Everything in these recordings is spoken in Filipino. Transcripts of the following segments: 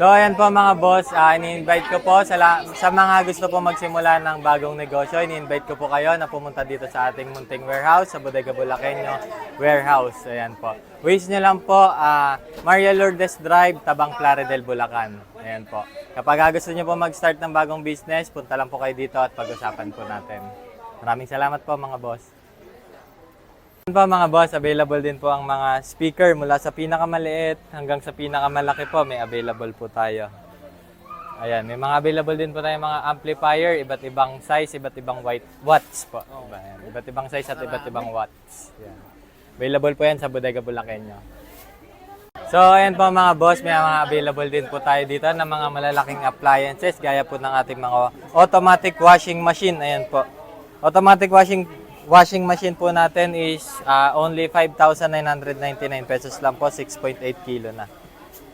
So, ayan po mga boss, ah, ini-invite ko po sa, la- sa mga gusto po magsimula ng bagong negosyo, ini-invite ko po kayo na pumunta dito sa ating munting warehouse, sa Bodega Bulaqueño Warehouse. Ayan po. Waste nyo lang po, ah, Maria Lourdes Drive, Tabang Plaridel, Bulacan. Ayan po. Kapag ah, gusto nyo po mag-start ng bagong business, punta lang po kayo dito at pag-usapan po natin. Maraming salamat po mga boss. Yan po mga boss, available din po ang mga speaker mula sa pinakamaliit hanggang sa pinakamalaki po, may available po tayo. Ayan, may mga available din po tayo mga amplifier, iba't ibang size, iba't ibang white watts po. Diba? Ayan, iba't ibang size at iba't ibang watts. Ayan. Available po yan sa Bodega Bulaqueño. So, ayan po mga boss, may mga available din po tayo dito ng mga malalaking appliances gaya po ng ating mga automatic washing machine. Ayan po. Automatic washing washing machine po natin is ah, only 5,999 pesos lang po, 6.8 kilo na.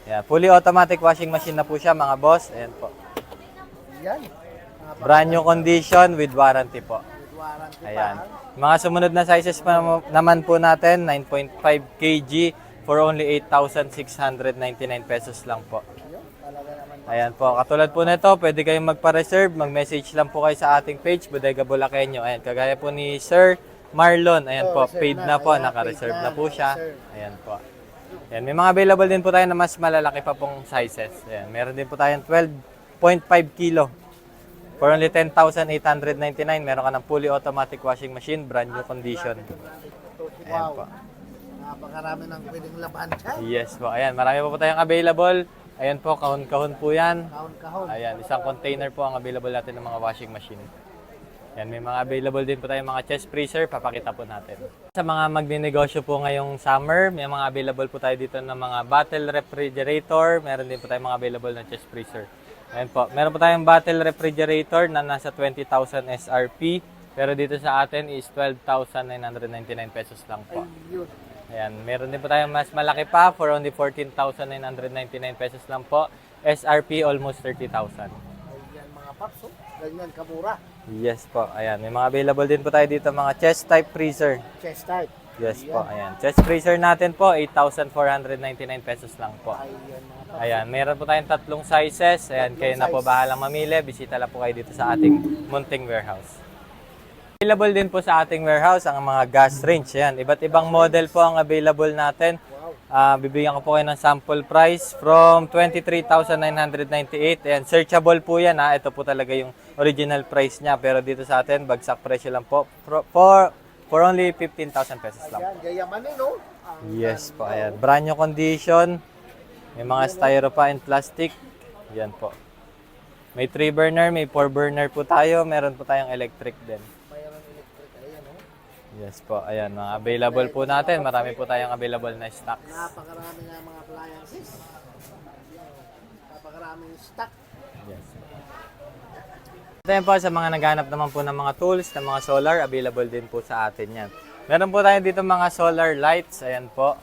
Yeah, fully automatic washing machine na po siya mga boss. Ayan po. Yan. Brand new condition with warranty po. Warranty Ayan. Mga sumunod na sizes pa nam- naman po natin, 9.5 kg for only 8,699 pesos lang po. Ayan po, katulad po nito, pwede kayong magpa-reserve, mag-message lang po kayo sa ating page, Bodega Bulaqueño. Ayan, kagaya po ni Sir Marlon, ayan Oh, po, reserve paid na. po, naka-reserve na po siya. Ayan po. Ayan, may mga available din po tayo na mas malalaki pa pong sizes. Ayan, meron din po tayong 12.5 kilo. For only 10,899, meron ka ng fully automatic washing machine, brand new condition. Ayan po. Napakarami ng pwedeng laban dyan. Yes po, ayan, marami po po tayong available. Ayan po, kahon-kahon po yan. Kahon-kahon. Ayan, isang container po ang available natin ng mga washing machine. Yan, may mga available din po tayong mga chest freezer, papakita po natin. Sa mga magninegosyo po ngayong summer, may mga available po tayo dito ng mga bottle refrigerator, meron din po tayong mga available na chest freezer. Ayan po, meron po tayong bottle refrigerator na nasa 20,000 SRP, pero dito sa atin is 12,999 pesos lang po. Ayun. Ayan, meron din po tayong mas malaki pa for only 14,999 pesos lang po. SRP almost 30,000. Ayan mga paps. Oh. Ganyan kamura. Yes po, ayan. May mga available din po tayo dito mga chest type freezer. Chest type. Yes po, ayan. Chest freezer natin po, 8,499 pesos lang po. Ayan mga paps. Ayan, meron po tayong tatlong sizes. Ayan, kayo na po bahalang mamili. Bisita lang po kayo dito sa ating munting warehouse. Available din po sa ating warehouse ang mga gas range. Ayan, iba't ibang model po ang available natin. Ah, bibigyan ko po kayo ng sample price from 23,998. Ayan, searchable po yan ha. Ito po talaga yung original price niya. Pero dito sa atin, bagsak presyo lang po. For, for, for only 15,000 pesos lang. Ayan, gayamanin no? Yes po, ayan. Brand new condition. May mga styro pa in plastic. Yan po. May 3 burner, may 4 burner po tayo. Meron po tayong electric din. Mayroon electric. Ayan oh. Yes po, ayan. Mga available po natin. Marami po tayong available na stocks. Napakarami nga mga appliances. Napakaraming stock. Yes. Ito yan po sa mga naghanap naman po ng mga tools, ng mga solar, available din po sa atin yan. Meron po tayo dito mga solar lights. Ayan po.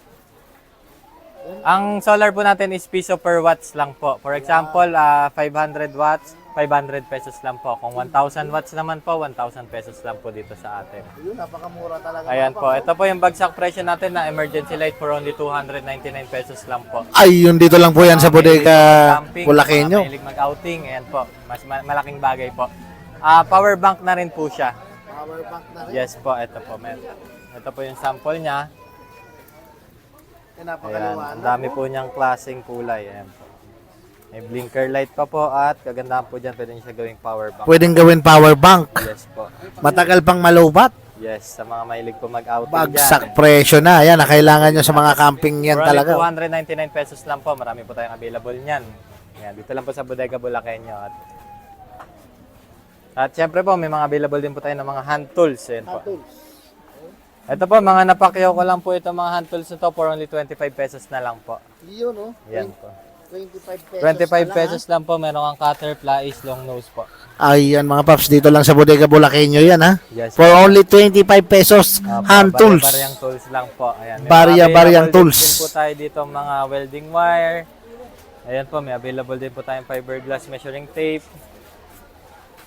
Ang solar po natin is piso per watts lang po. For example, ah, 500 watts, 500 pesos lang po. Kung 1,000 watts naman po, 1,000 pesos lang po dito sa atin. Ayun, napakamura talaga. Ayan po. Ito po yung bagsak presyo natin na emergency light for only 299 pesos lang po. Ayun, dito lang po yan sa bodega Camping, Bulaqueño. mga mahilig mag-outing, ayan po. Mas ma- malaking bagay po. Ah, power bank na rin po siya. Power bank na rin. Yes po, ito po. Mer- Ito po yung sample niya. Yan, Ayan, ang dami po niyang klaseng kulay. Ayan po. May blinker light pa po at kagandahan po dyan, pwede niyo siya gawing power bank. Pwedeng gawin power bank. Yes po. Matagal pang malubat. Yes, sa mga mahilig po mag-outing Bagsak dyan. presyo na. Yan, na kailangan nyo sa mga camping yan talaga. 299 pesos lang po. Marami po tayong available niyan. Ayan, dito lang po sa Bodega Bulaqueño. At, at syempre po, may mga available din po tayo ng mga hand tools. Ayan po. Hand tools. Ito po, mga napakyaw ko lang po ito mga hand tools na to for only 25 pesos na lang po. Yun oh. Yan po. 25 pesos. 25 na lang, pesos lang po, meron kang cutter, plies, long nose po. Ayan, mga paps, dito lang sa bodega Bulaqueño yan, ha? Yes. For only 25 pesos, Ah, hand barya- tools. Baryang tools lang po. Ayan. Barya- available tools. Din po tayo dito mga welding wire. Ayan po, may available din po tayong fiberglass measuring tape.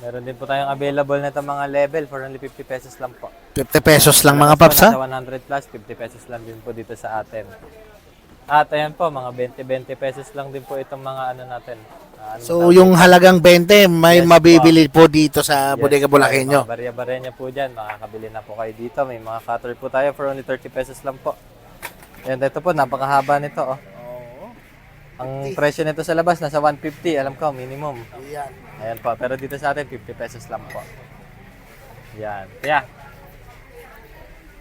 Meron din po tayong available na itong mga level for only 50 pesos lang po. 50 pesos lang mga paps, po, ha? Nasa 100 plus, 50 pesos lang din po dito sa atin. At ayan po, mga 20-20 pesos lang din po itong mga ano natin. Ano So tawag yung halagang 20 may Yes, mabibili po dito sa Yes, Bodega po. Mga barya-barya po dyan, makakabili na po kayo dito. May mga cutter po tayo for only 30 pesos lang po. Ayan, ito po, napakahaba nito. Oh. Ang presyo nito sa labas, nasa 150, alam ko, minimum. Yan. Ayan po, pero dito sa atin, 50 pesos lang po. Yan. Kaya,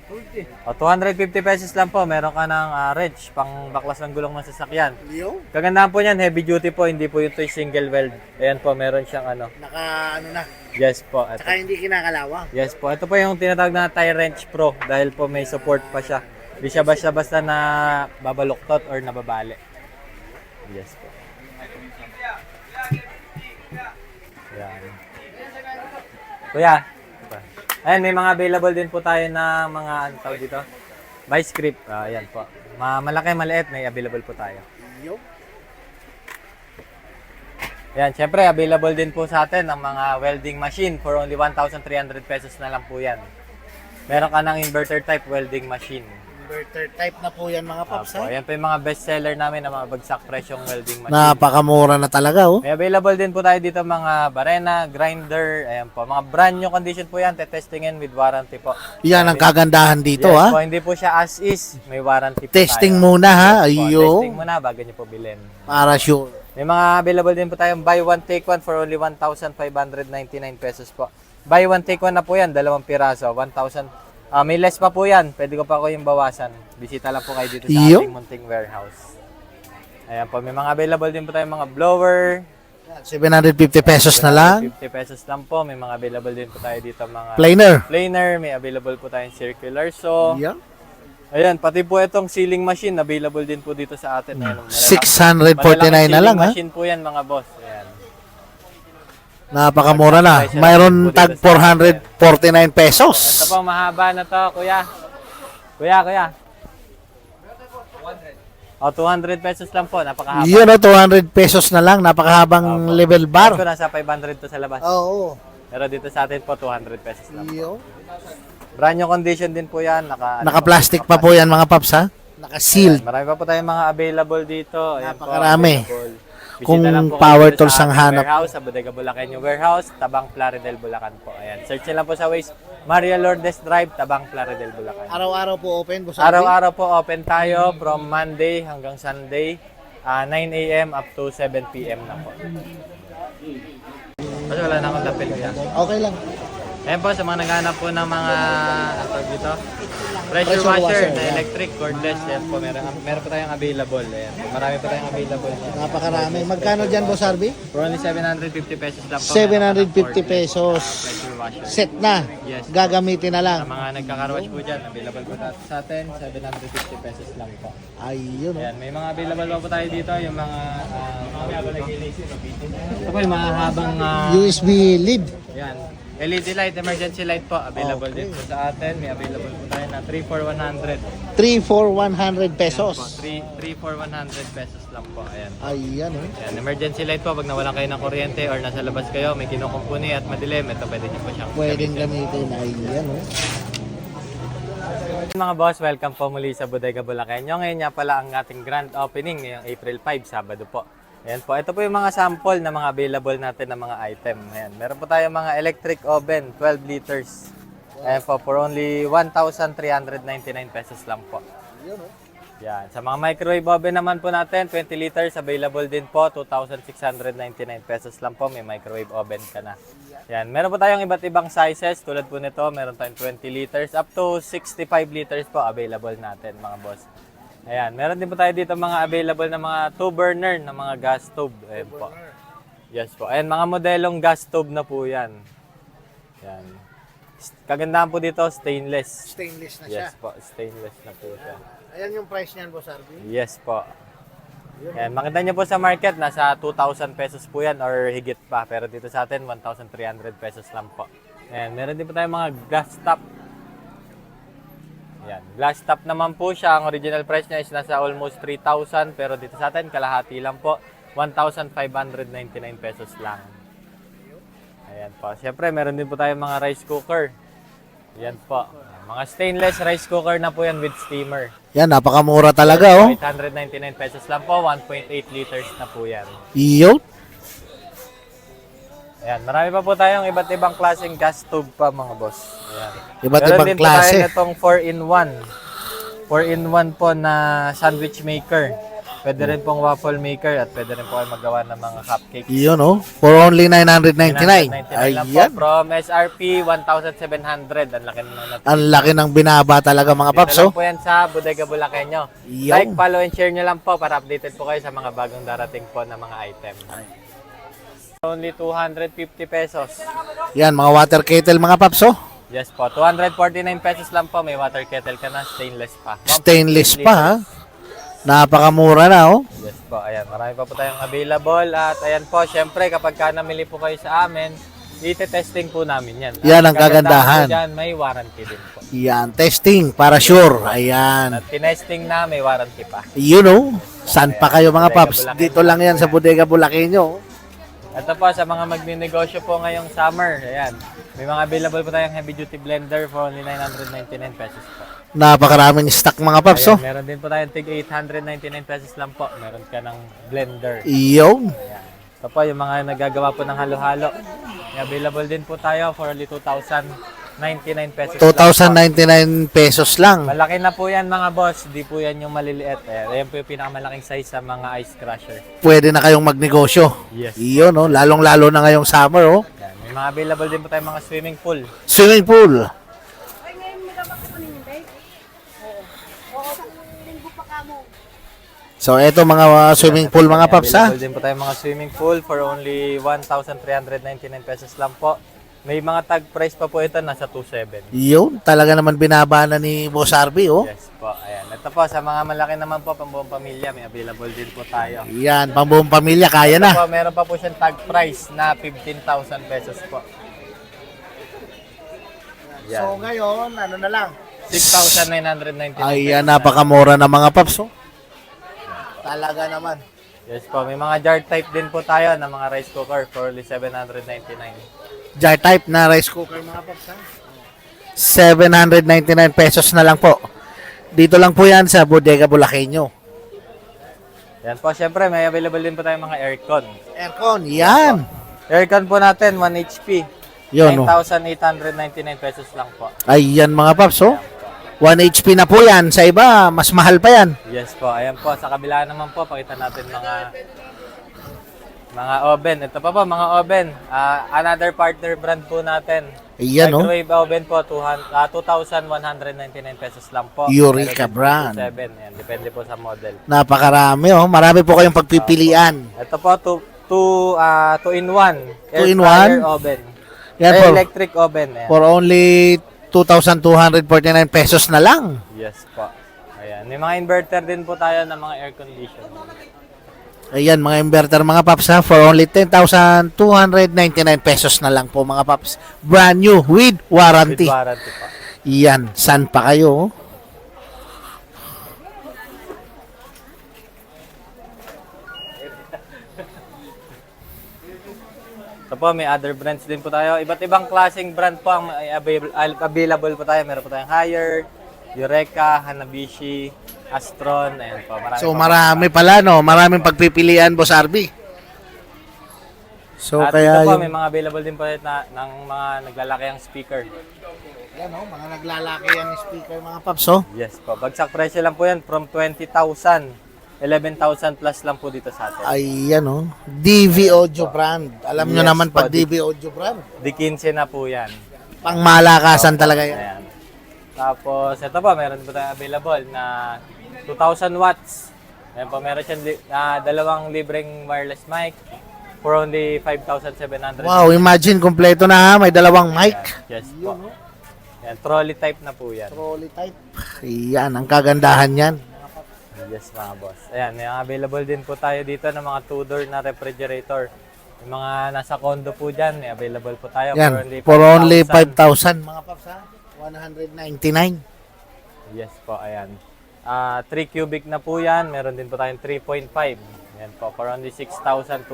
o 250 pesos lang po, meron ka ng ah, wrench, pang baklas ng gulong ng sasakyan. Leo? Kagandahan po niyan, heavy duty po, hindi po yung single weld. Ayan po, meron siyang ano. Naka ano na. Yes po. Ito. Saka hindi kinakalawang. Yes po. Ito po yung tinatawag na tie wrench pro dahil po may support pa siya. Hindi siya basta-basta na babaluktot or nababali. Yes po. Yan. Kuya. Ayan, may mga available din po tayo na mga ano tawag dito? Vice grip. Ah, ayan po. Ma malaki, maliit, may available po tayo. Leo? Yan, syempre available din po sa atin ang mga welding machine for only 1,300 pesos na lang po yan. Meron ka ng inverter type welding machine. Inverter type na po yan mga paps. Apo, ha? yan po yung mga best seller namin na mga bagsak presyong welding machine. Napakamura na talaga oh. May available din po tayo dito mga barena, grinder, ayan po. Mga brand new condition po yan, tetestingin with warranty po. Yan ang kagandahan dito yes ha. po, hindi po siya as is, may warranty po Testing tayo. muna ha. Po, Ayo. testing muna bago nyo po bilhin. Para sure. May mga available din po tayong buy one take one for only 1,599 pesos po. Buy one take one na po yan, dalawang piraso, 1,000. Ah, may less pa po yan. Pwede ko pa ko yung bawasan. Bisita lang po kayo dito sa Iyo. ating munting warehouse. Ayan po, may mga available din po tayong mga blower. 750 pesos na lang. 50 pesos lang po. May mga available din po tayo dito mga Planer. planer. May available po tayong circular saw. Yan. Ayan, pati po itong sealing machine available din po dito sa atin. Ayan, malalaki- 649 na lang ha. machine po yan mga boss. Ayan. Napakamura na. Mayroon tag 449 pesos. Ito po, mahaba na to, kuya. Kuya, kuya. O, 200 pesos lang po, napakahaba. Yun o, 200 pesos na lang. Napakahabang level Ito bar. nasa 500 to sa labas. Oo. Pero dito sa atin po, 200 pesos lang. Leo? Brand new condition din po yan. Naka, ano Naka-plastic pa po yan mga paps ha. Naka-sealed. Marami pa po tayong mga available dito. Ayan po, Napakarami. available. Kung power tools sa ang hanap. Warehouse, sa Bodega Bulacanyo Warehouse, Tabang Plaridel, Bulacan po. Ayan. Search nyo lang po sa Waze, Maria Lourdes Drive, Tabang Plaridel, Bulacan. Araw-araw po open. Boss Araw-araw po open tayo from Monday hanggang Sunday, ah, 9 a.m. up to 7 p.m. na po. Kasi wala na akong lapel kaya. Okay lang. Ayan po, sa mga naghanap po ng mga, tawag dito? Pressure, washer, na electric, cordless. Ayan po, meron, meron po tayong available. Ayan. Marami po tayong available. Napakarami. Magkano dyan, Boss Arby? For only 750 pesos lang po. 750 pesos. Pressure washer. Set na. Yes. Gagamitin na lang. Sa mga nagkakarwash po dyan, available po sa atin, 750 pesos lang po. Ayun. oh. Ayan, may mga available pa po tayo dito, yung mga uh, ito po yung mga habang uh, USB lead. yan, LED light, emergency light po, available din po sa atin. May available po tayo na 3 for 100. 3 for 100 pesos. 3, 3 for 100 pesos lang po. Ayan. Ayan. Oh. Ayan, emergency light po, pag nawalan kayo ng kuryente or nasa labas kayo, may kinukumpuni at madilim, ito pwede niyo po siyang Pwedeng gamitin. Ayan. Oh. Mga boss, welcome po muli sa Bodega Bulacanyo. Ngayon nga pala ang ating grand opening ngayong April 5, Sabado po. Ayan po, ito po yung mga sample na mga available natin na mga item. Ayan, meron po tayo mga electric oven, 12 liters. Ayan po, for only 1,399 pesos lang po. Yan. Sa mga microwave oven naman po natin, 20 liters, available din po, 2,699 pesos lang po, may microwave oven ka na. Yan. Meron po tayong iba't ibang sizes, tulad po nito, meron tayong 20 liters, up to 65 liters po, available natin mga boss. Ayan. Meron din po tayo dito mga available na mga 2 burner na mga gas stove. Ayan po. Yes po. Ayan, mga modelong gas stove na po yan. Yan. Kagandahan po dito, stainless. Stainless na siya. Yes po, stainless na po siya. Ayan yung price niyan, Boss Arby. Yes po. Yan, makita niyo po sa market, nasa 2,000 pesos po yan or higit pa. Pero dito sa atin, 1,300 pesos lang po. Ayan, meron din po tayong mga glass top. Yan, glass top naman po siya. Ang original price niya is nasa almost 3,000. Pero dito sa atin, kalahati lang po. 1,599 pesos lang. Ayan po. Siyempre, meron din po tayong mga rice cooker. Yan po. Mga stainless rice cooker na po yan with steamer. Yan, napakamura talaga, oh. 899 pesos lang po, 1.8 liters na po yan. Yun. Ayan, marami pa po tayong iba't ibang klaseng gas stove pa mga boss. Ayan. Iba't Meron ibang din klase. nitong 4-in-1. 4-in-1 po na sandwich maker. Pwede rin pong waffle maker at pwede rin po kayo magawa ng mga cupcakes. Yun, oh. For only 999. 999 lang po. Ayan. From SRP, 1,700. Ang laki na natin. Ang laki ng binaba talaga, mga Dito paps, lang oh. po yan sa Bodega Bulakenyo. Yo. Like, follow, and share nyo lang po para updated po kayo sa mga bagong darating po na mga item. Only 250 pesos. Yan, mga water kettle, mga paps, oh. Yes po, 249 pesos lang po. May water kettle ka na, stainless pa. 1.8 Stainless pa, ha. Napakamura na, oh. Yes po, ayan. Marami pa po tayong available. At ayan po, syempre, kapag ka namili po kayo sa amin, ite-testing po namin yan. Yan ang kagandahan. dyan, may warranty din po. Yan, testing para sure. Ayan. At tinesting na, may warranty pa. You know, saan pa kayo mga paps? Dito lang yan sa Bodega Bulaqueño. Ito po, sa mga magninegosyo po ngayong summer, ayan. May mga available po tayong heavy duty blender for only 999 pesos po. Napakaraming stock mga paps, oh. Ayan, meron din po tayong tig 899 pesos lang po. Meron ka ng blender. Yung, Ayan. Ito po, yung mga nagagawa po ng halo-halo. May available din po tayo for only 2,099 pesos. lang po. 2,099 pesos lang. Malaki na po yan mga boss. Di po yan yung maliliit. Ayan, ayan po yung pinakamalaking size sa mga ice crusher. Pwede na kayong magnegosyo. Yes. Yun, oh. Lalong-lalo na ngayong summer, oh. Ayan, may mga available din po tayong mga swimming pool. Swimming pool. So, eto mga uh, swimming pool mga paps, ha. Available din po tayong mga swimming pool for only 1,399 pesos lang po. May mga tag price pa po ito, nasa 2,700. Yun, talaga naman binaba na ni Boss Arby, oh. Yes po, ayan. Ito po, sa mga malaki naman po, pambuong pamilya, may available din po tayo. Yan, pambuong pamilya, kaya Ito na. po, meron pa po siyang tag price na 15,000 pesos po. So Yan. ngayon, ano na lang? 6,999 Ayan, napakamura na mga paps, oh. Talaga naman. Yes po, may mga jar type din po tayo ng mga rice cooker for only 799. Jar type na rice cooker. Mga paps, ha? 799 pesos na lang po. Dito lang po yan sa Bodega Bulaqueño. Yan po, syempre may available din po tayong mga aircon. Aircon, yan. Aircon po natin, 1 HP. Yun, oh. 9,899 pesos lang po. Ayan mga paps, oh. 1 HP na po yan. Sa iba, mas mahal pa yan. Yes po, ayan po. Sa kabila naman po, pakita natin mga mga oven. Ito pa po, mga oven. Ah, another partner brand po natin. Ayan, oh. Microwave oven po, 200, ah, 2,199 pesos lang po. Eureka brand. 7. Ayan, depende po sa model. Napakarami, oh. Marami po kayong pagpipilian. Ito po, 2 two, ah, two in 1. Two in fryer one? oven. Yan po. electric oven. Ayan. For only 2,249 pesos na lang. Yes po. Ayan. May mga inverter din po tayo ng mga air conditioner. Ayan, mga inverter mga paps ha, for only 10,299 pesos na lang po mga paps. Brand new with With warranty. warranty po. Yan, san pa kayo? oh? Ito po, may other brands din po tayo. Iba't ibang klaseng brand po ang available, available po tayo. Meron po tayong Haier, Eureka, Hanabishi, Astron, ayan po. Marami So po. marami pala no, maraming pagpipilian boss RB. So At kaya ito po, yung may mga available din po na, ng mga naglalaki ang speaker. Yan, oh. Mga naglalaki ni speaker, mga paps. oh. Yes po. Bagsak presyo lang po yan from 20,000. 11,000 plus lang po dito sa atin. Ayan oh. DV Audio brand. Alam nyo Yes naman po, pag DV Audio brand. Di 15 na po yan. Pang malakasan talaga yan. Ayan. Tapos, ito po, meron po tayo available na 2,000 watts. Ayan po, meron siyang li- na dalawang libreng wireless mic for only 5,700. Wow, imagine kompleto na ha, may dalawang mic. Yes po. Ayan, trolley type na po yan. Trolley type. Ayan, ang kagandahan yan. Yes mga boss. Ayan, may available din po tayo dito ng mga two-door na refrigerator. Yung mga nasa condo po dyan, may available po tayo Yan, for only for only 5,000. 5,000 mga paps ha. 199. Yes po, ayan. Ah, 3 cubic na po yan. Meron din po tayong 3.5. Yan po, for only 6,299.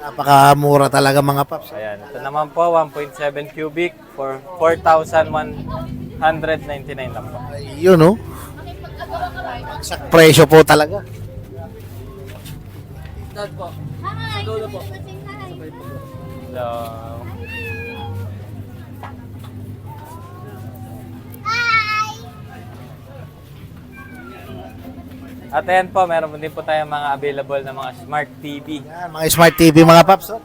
Napakamura talaga mga paps. Ayan, ito naman po, 1.7 cubic for 4,199 lang po. Yun oh. Sa presyo po talaga. Hi! Dulo po. Say hi. So, at ayan po, meron din po tayong mga available na mga smart TV. Yan, mga smart TV mga paps. Oh.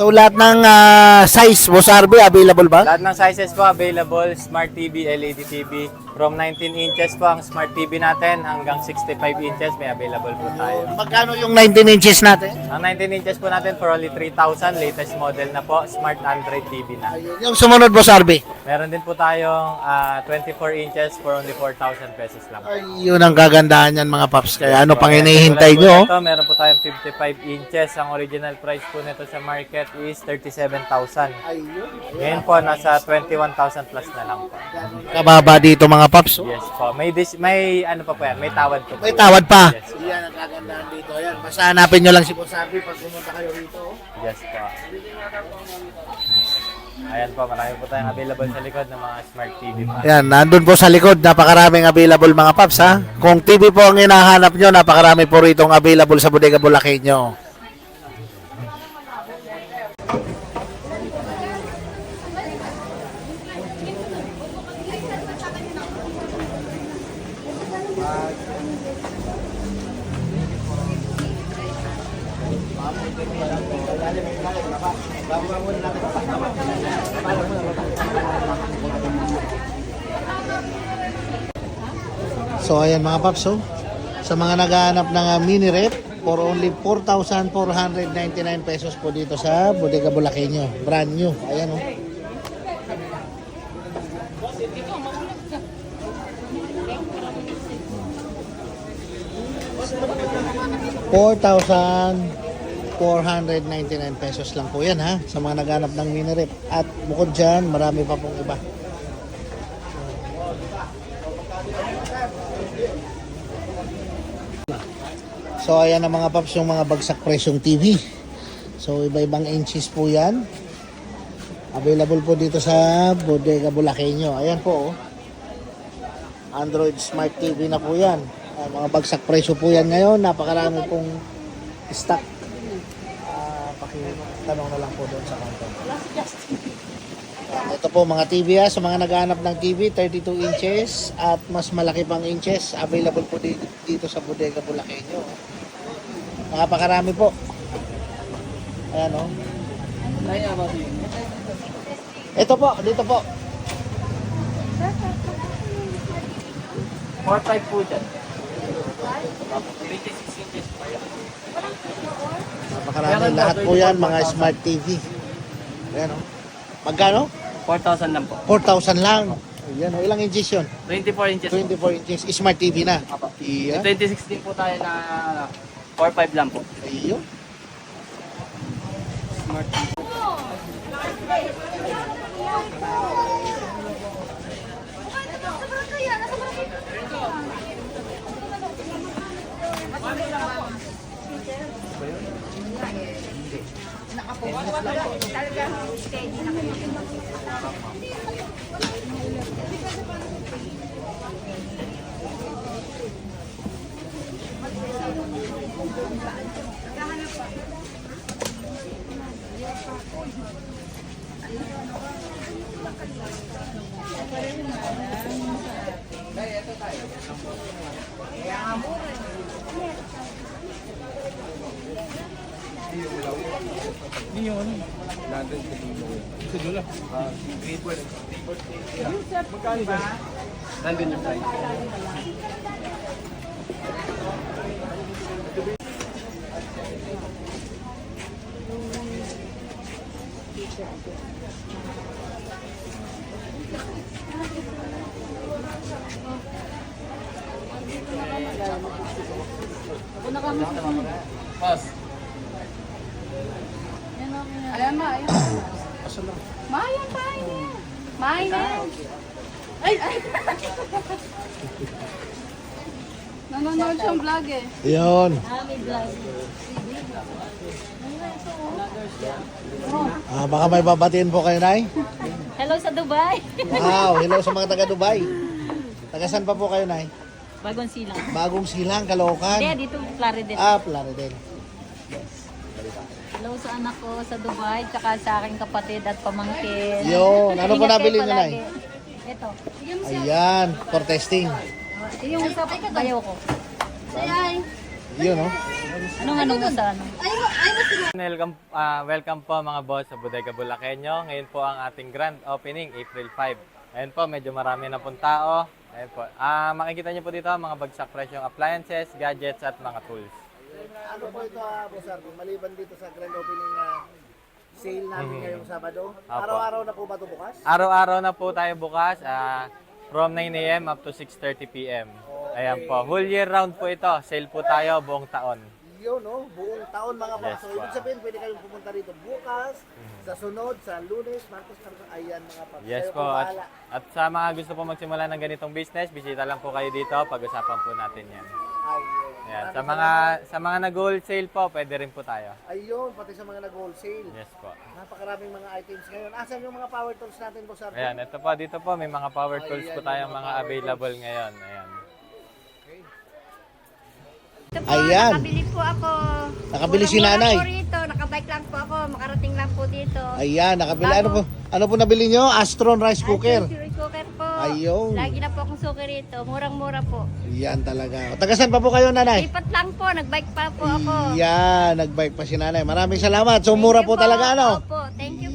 So lahat ng ah, size, Boss RB, available ba? Lahat ng sizes po available, smart TV, LED TV. From 19 inches po ang smart TV natin hanggang 65 inches may available po tayo. Magkano yung 19 inches natin? Ang 19 inches po natin for only 3,000, latest model na po, smart Android TV na. Yung sumunod, Boss RB. Meron din po tayong ah, 24 inches for only 4,000 pesos lang. Yun ang kagandahan yan mga paps. Kaya ano pang hinihintay po nyo? nito, meron po tayong 55 inches. Ang original price po nito sa market is 37,000. Ngayon po, nasa 21,000 plus na lang po. Kababa dito mga paps. oh. Yes po. May, dis- may ano pa po yan, may tawad po. May tawad pa. Yes, Yan ang kagandahan dito. Ayan, basta hanapin nyo lang si Boss RB pag pumunta kayo rito. oh. yes po. Ayan po, marami po tayong available sa likod ng mga smart TV po. Ayan, nandun po sa likod, napakaraming available mga paps ha. Kung TV po ang hinahanap nyo, napakarami po rito available sa Bodega Bulakenyo. So ayan mga paps, oh. sa mga naghahanap ng uh, mini rep, for only 4,499 pesos po dito sa Bodega Bulakenyo. Brand new. Ayan oh. Four thousand 499 pesos lang po yan ha sa mga naghanap ng mini rep at bukod dyan marami pa pong iba So ayan ang mga paps yung mga bagsak presyong TV. So iba-ibang inches po yan. Available po dito sa Bodega Bulakenyo. Ayan po oh. Android Smart TV na po yan. Ah, mga bagsak presyo po yan ngayon. Napakarami pong stock. Ah, pakitanong na lang po doon sa counter. Ayan, ito po mga TV ha, sa mga naghahanap ng TV, 32 inches at mas malaki pang inches, available po dito, dito sa Bodega Bulakenyo. Napakarami po. Ayan o. Ito po, dito po. 4.5 po dyan. Napakarami. Lahat po yan, mga smart TV. Ayan o. Magkano? 4,000 lang po. 4,000 lang. Ayan o. Ilang inches yun? 24 inches. 24 inches. Smart TV na. Apo. Iya. May 2016 po tayo na 4,500 lang po. Ayun. Nandun yung price. Boss, Alam mo, ayun. Mayan tayo. Mayan. Ay, ay. Nanonood siyang vlog eh. Yun. Ah, baka may babatiin po kayo, Nay. Hello sa Dubai. Wow, hello sa mga taga Dubai. Taga saan pa po kayo, Nay? Bagong silang. Bagong silang, Caloocan. Hindi, dito Plaridel. Ah, Plaridel. Hello sa anak ko sa Dubai, tsaka sa aking kapatid at pamangkin. Yun, ano po Ingat nabili niyo, Nay? palagi. Ito. Ayan, for testing. Yung sa bayaw ko. Yun, oh. Anong ano mo sa ano? Welcome, ah, welcome po mga boss sa Bodega Bulakenyo. Ngayon po ang ating grand opening, April 5. Ayun po, medyo marami na pong tao. Ayun po. Ah, makikita niyo po dito mga bagsak presyong appliances, gadgets at mga tools. Ano po ito, ah, Boss Arvin? Maliban dito sa grand opening na sale namin ngayong Sabado. Araw-araw na po ba ito bukas? Araw-araw na po tayo bukas, ah, from 9 a.m. up to 6.30 p.m. Ayan po, whole year round po ito. Sale po tayo buong taon. Yun, no? Buong taon mga boss. Yes, so, ibig sabihin, pwede kayong pumunta rito bukas, sa sunod, sa lunes, martes, martes, ayan mga paps. Yes Kayo po. At, bahala. at sa mga gusto po magsimula ng ganitong business, bisita lang po kayo dito. Pag-usapan po natin yan. Ayun. Ayan. Sa mga sa mga nag-wholesale po, pwede rin po tayo. Ayun, pati sa mga nag-wholesale. Yes po. Napakaraming mga items ngayon. Asan yung mga power tools natin, Boss Arvin? Ayan, ito po, dito po, may mga power tools po tayong mga available ngayon. Ayan. Ito po, Ayan. nakabili po ako. Nakabili si Murang-mura nanay. po rito, nakabike lang po ako, makarating lang po dito. Ayan, nakabili. Ano po, ano po nabili nyo? Astron rice cooker. Ay, rice cooker po. Ayun. Lagi na po akong suki rito, murang-mura po. Yan talaga. Taga saan pa po kayo, nanay? Lipat lang po, nagbike pa po ako. Yan, nagbike pa si nanay. Maraming salamat. So, mura Thank you po talaga, ano? Opo, thank you